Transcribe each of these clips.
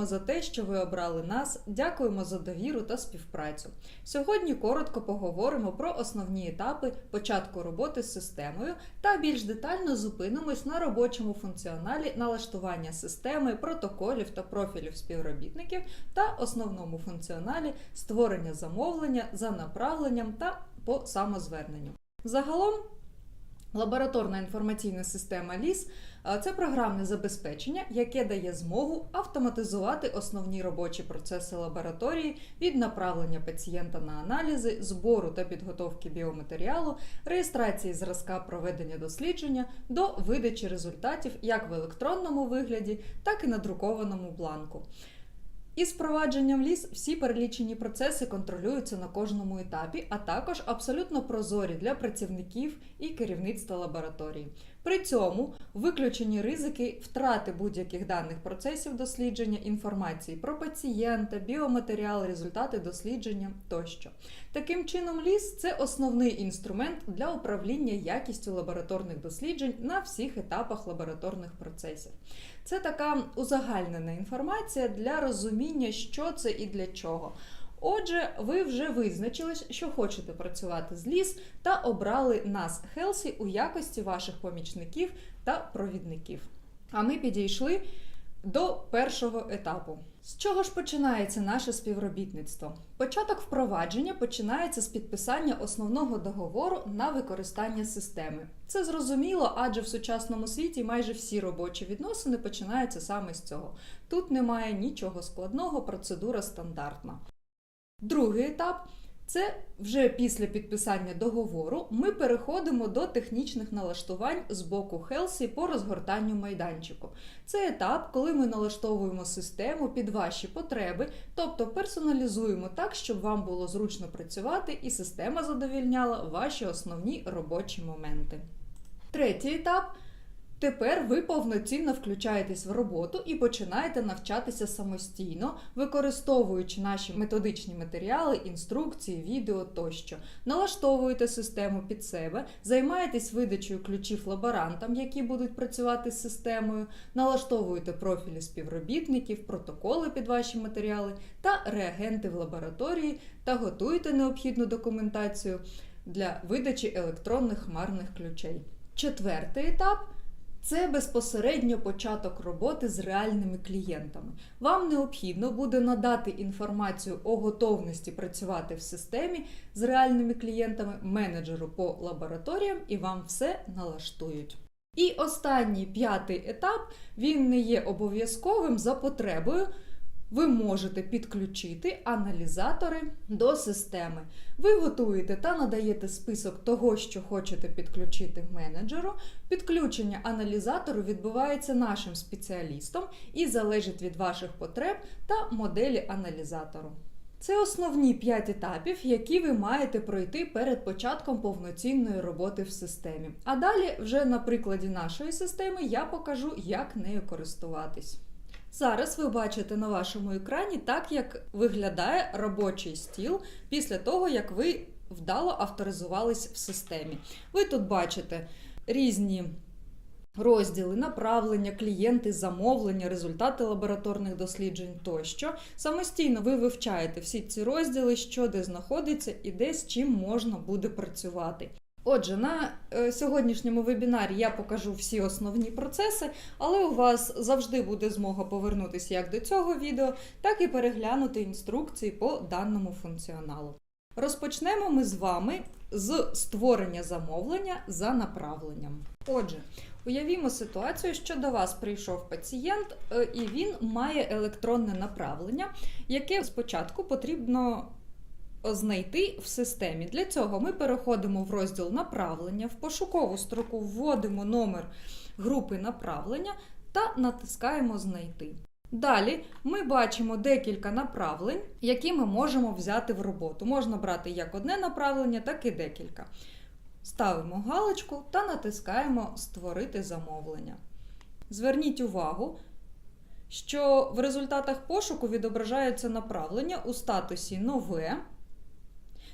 Дякуємо за те, що ви обрали нас. Дякуємо за довіру та співпрацю. Сьогодні коротко поговоримо про основні етапи початку роботи з системою та більш детально зупинимось на робочому функціоналі налаштування системи, протоколів та профілів співробітників та основному функціоналі створення замовлення за направленням та по самозверненню. Загалом. Лабораторна інформаційна система ЛІС це програмне забезпечення, яке дає змогу автоматизувати основні робочі процеси лабораторії від направлення пацієнта на аналізи, збору та підготовки біоматеріалу, реєстрації зразка проведення дослідження до видачі результатів як в електронному вигляді, так і на друкованому бланку. Із впровадженням ліс всі перелічені процеси контролюються на кожному етапі, а також абсолютно прозорі для працівників і керівництва лабораторії. При цьому виключені ризики втрати будь-яких даних процесів дослідження, інформації про пацієнта, біоматеріал, результати дослідження тощо. Таким чином, ліс це основний інструмент для управління якістю лабораторних досліджень на всіх етапах лабораторних процесів. Це така узагальнена інформація для розуміння, що це і для чого. Отже, ви вже визначились, що хочете працювати з ліс та обрали нас Хелсі у якості ваших помічників та провідників. А ми підійшли до першого етапу. З чого ж починається наше співробітництво? Початок впровадження починається з підписання основного договору на використання системи. Це зрозуміло, адже в сучасному світі майже всі робочі відносини починаються саме з цього. Тут немає нічого складного, процедура стандартна. Другий етап це вже після підписання договору ми переходимо до технічних налаштувань з боку Хелсі по розгортанню майданчику. Це етап, коли ми налаштовуємо систему під ваші потреби, тобто персоналізуємо так, щоб вам було зручно працювати і система задовільняла ваші основні робочі моменти. Третій етап. Тепер ви повноцінно включаєтесь в роботу і починаєте навчатися самостійно, використовуючи наші методичні матеріали, інструкції, відео тощо. Налаштовуєте систему під себе, займаєтесь видачею ключів лаборантам, які будуть працювати з системою, налаштовуєте профілі співробітників, протоколи під ваші матеріали та реагенти в лабораторії та готуєте необхідну документацію для видачі електронних хмарних ключей. Четвертий етап. Це безпосередньо початок роботи з реальними клієнтами. Вам необхідно буде надати інформацію о готовності працювати в системі з реальними клієнтами, менеджеру по лабораторіям, і вам все налаштують. І останній п'ятий етап він не є обов'язковим за потребою. Ви можете підключити аналізатори до системи. Ви готуєте та надаєте список того, що хочете підключити менеджеру. Підключення аналізатору відбувається нашим спеціалістом і залежить від ваших потреб та моделі аналізатору. Це основні 5 етапів, які ви маєте пройти перед початком повноцінної роботи в системі. А далі, вже на прикладі нашої системи, я покажу, як нею користуватись. Зараз ви бачите на вашому екрані так, як виглядає робочий стіл після того, як ви вдало авторизувались в системі. Ви тут бачите різні розділи, направлення, клієнти, замовлення, результати лабораторних досліджень тощо. Самостійно ви вивчаєте всі ці розділи, що де знаходиться і де з чим можна буде працювати. Отже, на е, сьогоднішньому вебінарі я покажу всі основні процеси, але у вас завжди буде змога повернутися як до цього відео, так і переглянути інструкції по даному функціоналу. Розпочнемо ми з вами з створення замовлення за направленням. Отже, уявімо ситуацію, що до вас прийшов пацієнт, е, і він має електронне направлення, яке спочатку потрібно знайти в системі. Для цього ми переходимо в розділ направлення, в пошукову строку вводимо номер групи направлення та натискаємо Знайти. Далі ми бачимо декілька направлень, які ми можемо взяти в роботу. Можна брати як одне направлення, так і декілька. Ставимо галочку та натискаємо Створити замовлення. Зверніть увагу, що в результатах пошуку відображаються направлення у статусі Нове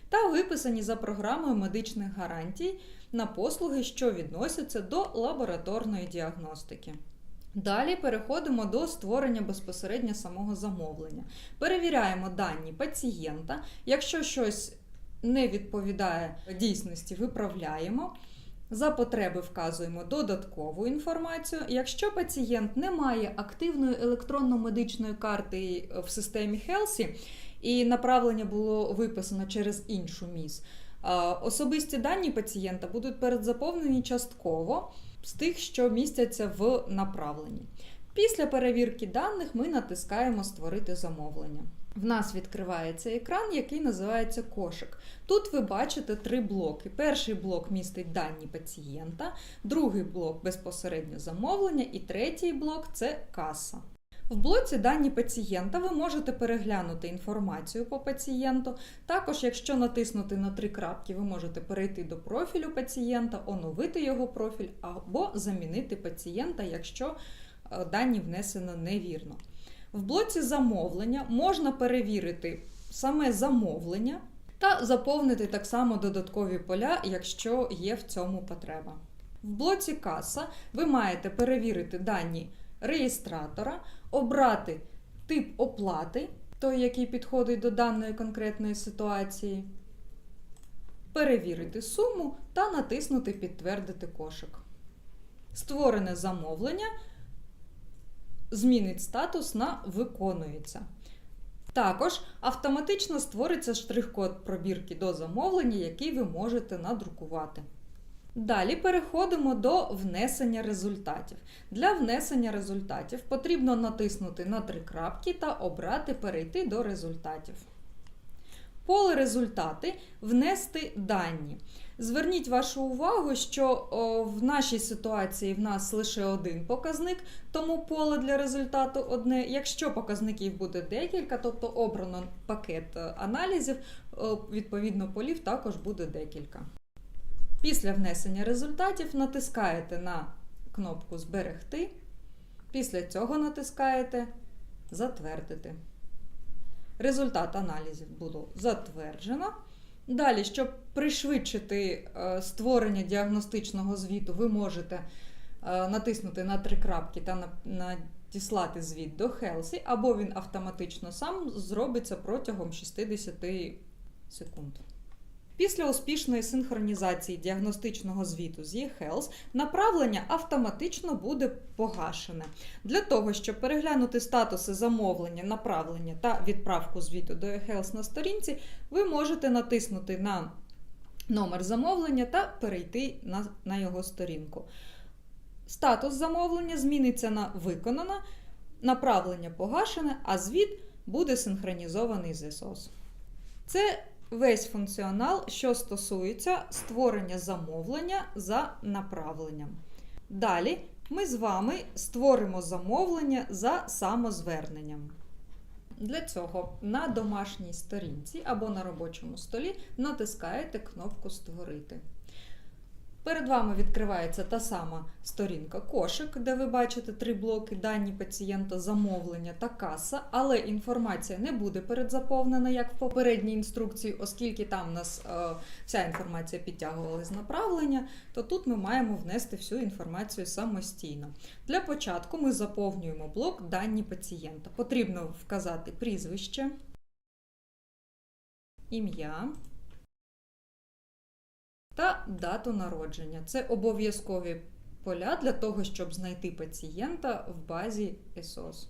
та виписані за програмою медичних гарантій на послуги, що відносяться до лабораторної діагностики. Далі переходимо до створення безпосередньо самого замовлення. Перевіряємо дані пацієнта. Якщо щось не відповідає дійсності, виправляємо. За потреби вказуємо додаткову інформацію. Якщо пацієнт не має активної електронно-медичної карти в системі Хелсі і направлення було виписано через іншу міс, особисті дані пацієнта будуть передзаповнені частково з тих, що містяться в направленні. Після перевірки даних ми натискаємо Створити замовлення. В нас відкривається екран, який називається кошик. Тут ви бачите три блоки. Перший блок містить дані пацієнта, другий блок безпосередньо замовлення, і третій блок це каса. В блоці дані пацієнта ви можете переглянути інформацію по пацієнту. Також, якщо натиснути на три крапки, ви можете перейти до профілю пацієнта, оновити його профіль або замінити пацієнта, якщо е, дані внесено невірно. В блоці замовлення можна перевірити саме замовлення та заповнити так само додаткові поля, якщо є в цьому потреба. В блоці каса ви маєте перевірити дані реєстратора, обрати тип оплати, той, який підходить до даної конкретної ситуації, перевірити суму та натиснути Підтвердити кошик. Створене замовлення змінить статус на виконується. Також автоматично створиться штрих-код пробірки до замовлення, який ви можете надрукувати. Далі переходимо до внесення результатів. Для внесення результатів потрібно натиснути на три крапки та обрати Перейти до результатів. Поле результати внести дані. Зверніть вашу увагу, що в нашій ситуації в нас лише один показник, тому поле для результату одне. Якщо показників буде декілька, тобто обрано пакет е, аналізів, відповідно полів також буде декілька. Після внесення результатів натискаєте на кнопку Зберегти. Після цього натискаєте Затвердити. Результат аналізів було затверджено. Далі, щоб пришвидшити е, створення діагностичного звіту, ви можете е, натиснути на три крапки та надіслати звіт до Хелсі, або він автоматично сам зробиться протягом 60 секунд. Після успішної синхронізації діагностичного звіту з eHealth направлення автоматично буде погашене. Для того, щоб переглянути статуси замовлення, направлення та відправку звіту до eHealth на сторінці, ви можете натиснути на номер замовлення та перейти на, на його сторінку. Статус замовлення зміниться на виконано, направлення погашене, а звіт буде синхронізований з ESOS. Це весь функціонал, що стосується створення замовлення за направленням. Далі ми з вами створимо замовлення за самозверненням. Для цього на домашній сторінці або на робочому столі натискаєте кнопку Створити. Перед вами відкривається та сама сторінка кошик, де ви бачите три блоки дані пацієнта, замовлення та каса, але інформація не буде передзаповнена, як в попередній інструкції, оскільки там у нас е, вся інформація підтягувалася з направлення, то тут ми маємо внести всю інформацію самостійно. Для початку ми заповнюємо блок дані пацієнта. Потрібно вказати прізвище, ім'я та дату народження. Це обов'язкові поля для того, щоб знайти пацієнта в базі ESOS.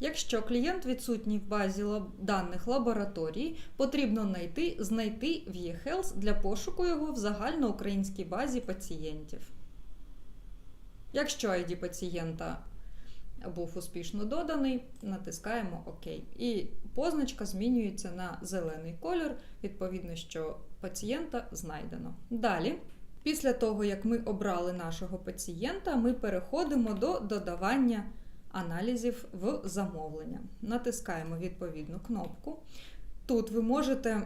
Якщо клієнт відсутній в базі даних лабораторії, потрібно знайти, знайти в eHealth для пошуку його в загальноукраїнській базі пацієнтів. Якщо ID пацієнта був успішно доданий, натискаємо ОК. І позначка змінюється на зелений кольор, відповідно, що пацієнта знайдено. Далі, після того, як ми обрали нашого пацієнта, ми переходимо до додавання аналізів в замовлення. Натискаємо відповідну кнопку. Тут ви можете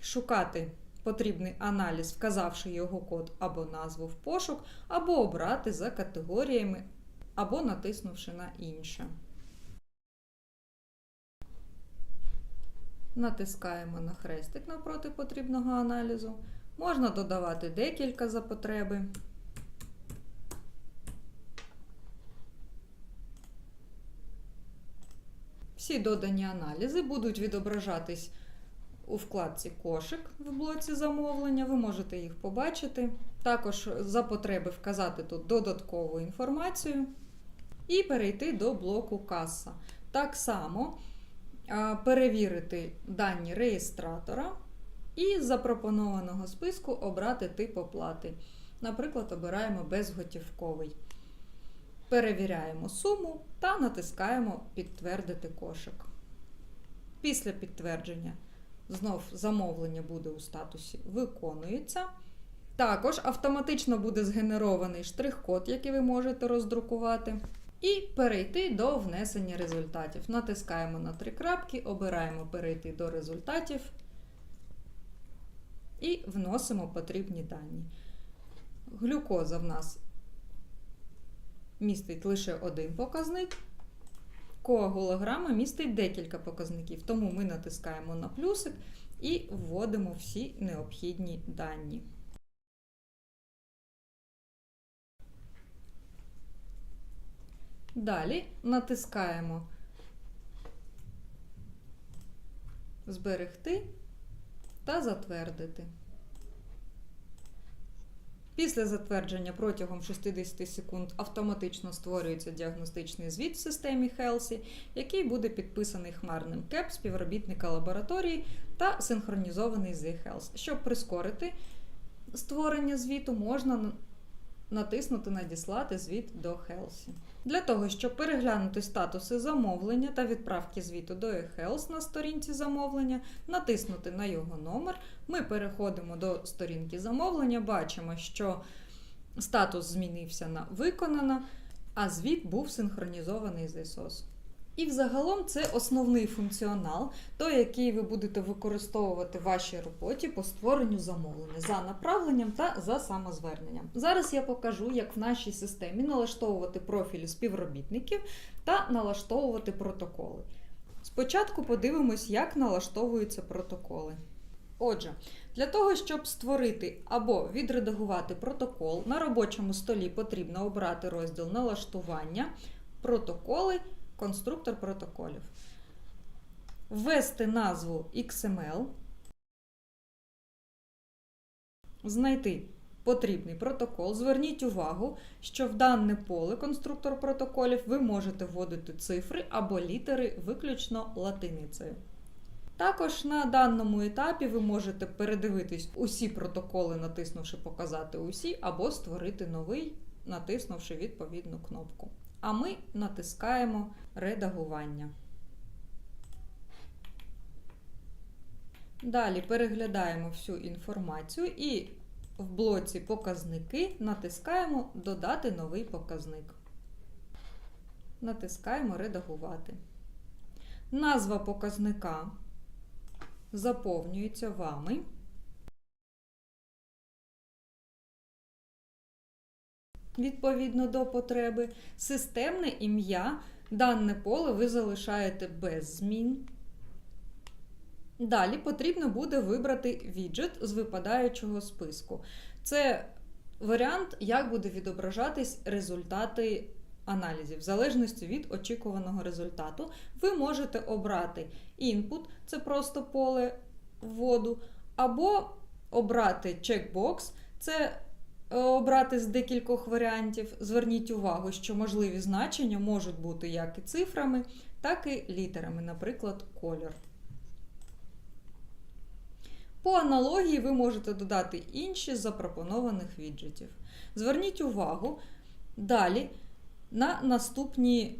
шукати потрібний аналіз, вказавши його код або назву в пошук, або обрати за категоріями, або натиснувши на інше. натискаємо на хрестик навпроти потрібного аналізу. Можна додавати декілька за потреби. Всі додані аналізи будуть відображатись у вкладці Кошик в блоці замовлення, ви можете їх побачити. Також за потреби вказати тут додаткову інформацію і перейти до блоку каса. Так само перевірити дані реєстратора і з запропонованого списку обрати тип оплати. Наприклад, обираємо безготівковий. Перевіряємо суму та натискаємо Підтвердити кошик. Після підтвердження знов замовлення буде у статусі Виконується. Також автоматично буде згенерований штрих-код, який ви можете роздрукувати. І перейти до внесення результатів. Натискаємо на три крапки, обираємо перейти до результатів і вносимо потрібні дані. Глюкоза в нас містить лише один показник. Коагулограма містить декілька показників, тому ми натискаємо на плюсик і вводимо всі необхідні дані. Далі натискаємо Зберегти та затвердити. Після затвердження протягом 60 секунд автоматично створюється діагностичний звіт в системі Healthy, який буде підписаний хмарним КЕП співробітника лабораторії та синхронізований з eHealth. Щоб прискорити створення звіту, можна натиснути Надіслати звіт до Хелсі. Для того, щоб переглянути статуси замовлення та відправки звіту до eHealth на сторінці замовлення, натиснути на його номер. Ми переходимо до сторінки замовлення, бачимо, що статус змінився на виконано, а звіт був синхронізований з ESOS. І взагалом це основний функціонал, той, який ви будете використовувати в вашій роботі по створенню замовлення за направленням та за самозверненням. Зараз я покажу, як в нашій системі налаштовувати профілі співробітників та налаштовувати протоколи. Спочатку подивимось, як налаштовуються протоколи. Отже, для того, щоб створити або відредагувати протокол, на робочому столі потрібно обрати розділ налаштування, протоколи конструктор протоколів. Ввести назву XML, знайти потрібний протокол. Зверніть увагу, що в дане поле конструктор протоколів ви можете вводити цифри або літери виключно латиницею. Також на даному етапі ви можете передивитись усі протоколи, натиснувши Показати усі, або створити новий, натиснувши відповідну кнопку а ми натискаємо редагування. Далі переглядаємо всю інформацію і в блоці Показники натискаємо Додати новий показник. Натискаємо Редагувати. Назва показника заповнюється вами. Відповідно до потреби. Системне ім'я, дане поле ви залишаєте без змін. Далі потрібно буде вибрати віджит з випадаючого списку. Це варіант, як буде відображатись результати аналізів. В залежності від очікуваного результату, ви можете обрати input, це просто поле вводу, або обрати чекбокс, це обрати з декількох варіантів. Зверніть увагу, що можливі значення можуть бути як і цифрами, так і літерами, наприклад, кольор. По аналогії ви можете додати інші з запропонованих віджитів. Зверніть увагу далі на наступні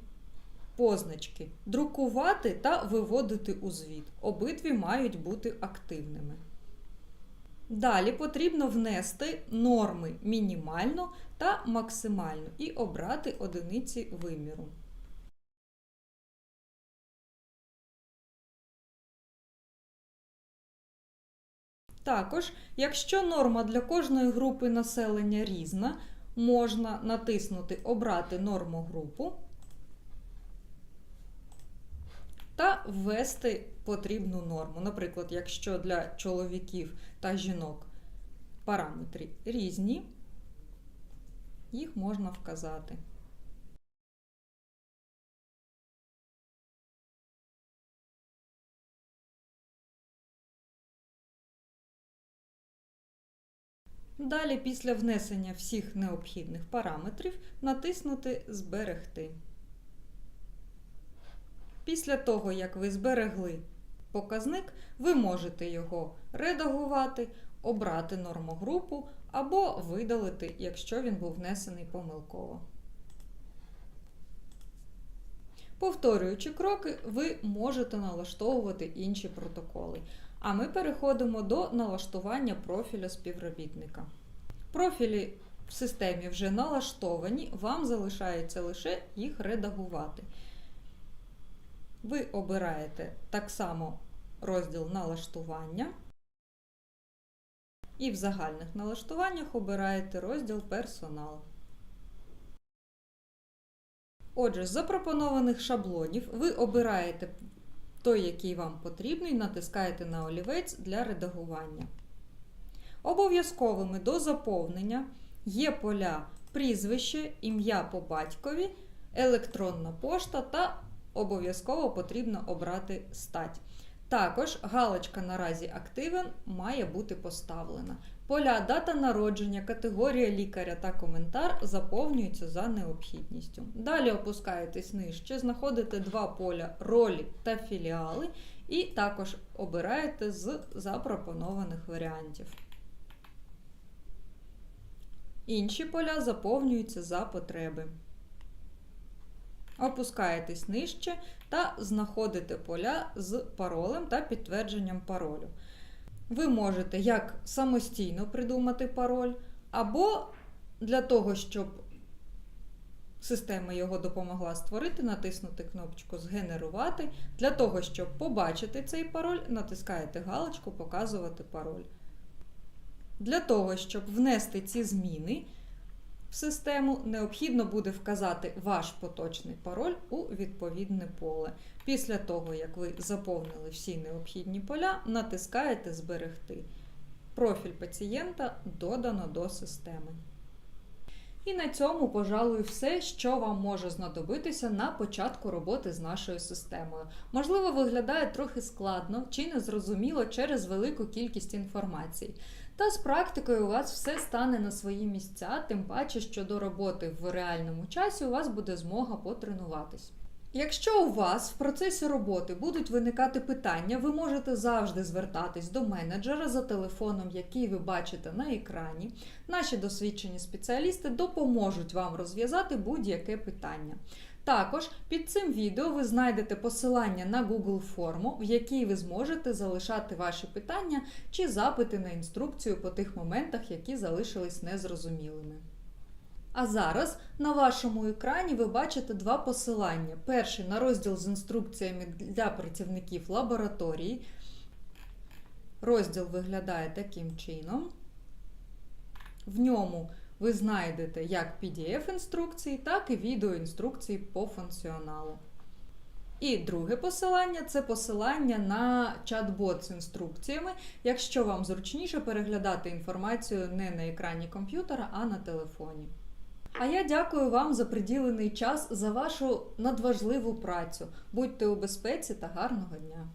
позначки: друкувати та виводити у звіт. Обидві мають бути активними. Далі потрібно внести норми мінімальну та максимальну і обрати одиниці виміру. Також, якщо норма для кожної групи населення різна, можна натиснути Обрати норму групу та ввести потрібну норму. Наприклад, якщо для чоловіків та жінок параметри різні, їх можна вказати. Далі, після внесення всіх необхідних параметрів, натиснути Зберегти. Після того, як ви зберегли показник, ви можете його редагувати, обрати нормогрупу або видалити, якщо він був внесений помилково. Повторюючи кроки, ви можете налаштовувати інші протоколи. А ми переходимо до налаштування профіля співробітника. Профілі в системі вже налаштовані, вам залишається лише їх редагувати. Ви обираєте так само розділ налаштування. І в загальних налаштуваннях обираєте розділ персонал. Отже, з запропонованих шаблонів ви обираєте той, який вам потрібний, натискаєте на олівець для редагування. Обов'язковими до заповнення є поля прізвище, ім'я по батькові, електронна пошта та обов'язково потрібно обрати стать. Також галочка наразі активен має бути поставлена. Поля дата народження, категорія лікаря та коментар заповнюються за необхідністю. Далі опускаєтесь нижче, знаходите два поля ролі та філіали, і також обираєте з запропонованих варіантів. Інші поля заповнюються за потреби. Опускаєтесь нижче та знаходите поля з паролем та підтвердженням паролю. Ви можете як самостійно придумати пароль, або для того, щоб система його допомогла створити, натиснути кнопочку Згенерувати. Для того, щоб побачити цей пароль, натискаєте галочку Показувати пароль. Для того, щоб внести ці зміни в систему, необхідно буде вказати ваш поточний пароль у відповідне поле. Після того, як ви заповнили всі необхідні поля, натискаєте Зберегти. Профіль пацієнта додано до системи. І на цьому, пожалуй, все, що вам може знадобитися на початку роботи з нашою системою. Можливо, виглядає трохи складно чи незрозуміло через велику кількість інформації. Та з практикою у вас все стане на свої місця, тим паче, що до роботи в реальному часі у вас буде змога потренуватись. Якщо у вас в процесі роботи будуть виникати питання, ви можете завжди звертатись до менеджера за телефоном, який ви бачите на екрані. Наші досвідчені спеціалісти допоможуть вам розв'язати будь-яке питання. Також під цим відео ви знайдете посилання на Google форму, в якій ви зможете залишати ваші питання чи запити на інструкцію по тих моментах, які залишились незрозумілими. А зараз на вашому екрані ви бачите два посилання. Перший на розділ з інструкціями для працівників лабораторії. Розділ виглядає таким чином. В ньому ви знайдете як PDF-інструкції, так і відеоінструкції по функціоналу. І друге посилання це посилання на чат-бот з інструкціями, якщо вам зручніше переглядати інформацію не на екрані комп'ютера, а на телефоні. А я дякую вам за приділений час за вашу надважливу працю. Будьте у безпеці та гарного дня!